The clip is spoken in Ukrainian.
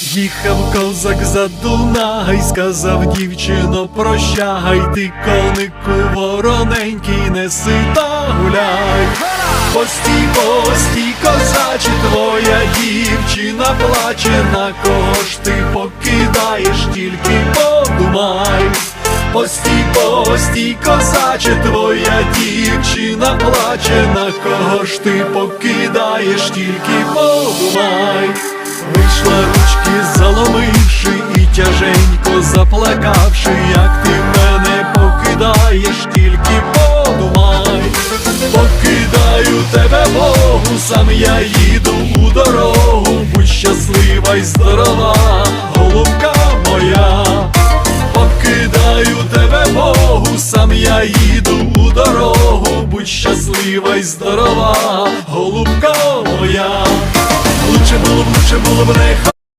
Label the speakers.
Speaker 1: Їхав козак за Дунай, сказав дівчино, прощай, ти конику вороненький, неси та гуляй. Постій, постій, козаче, твоя дівчина плаче, на кого ж ти покидаєш, тільки подумай. Постій, постій, козаче, твоя дівчина плаче, на кого ж ти покидаєш, тільки подумай. Заломивши і тяженько заплакавши, як ти мене покидаєш, тільки подумай. Покидаю тебе Богу, сам я їду у дорогу, будь щаслива й здорова, голубка моя. Покидаю тебе Богу, сам я їду у дорогу, будь щаслива й здорова, голубка моя. Лучше було б, лучше було б не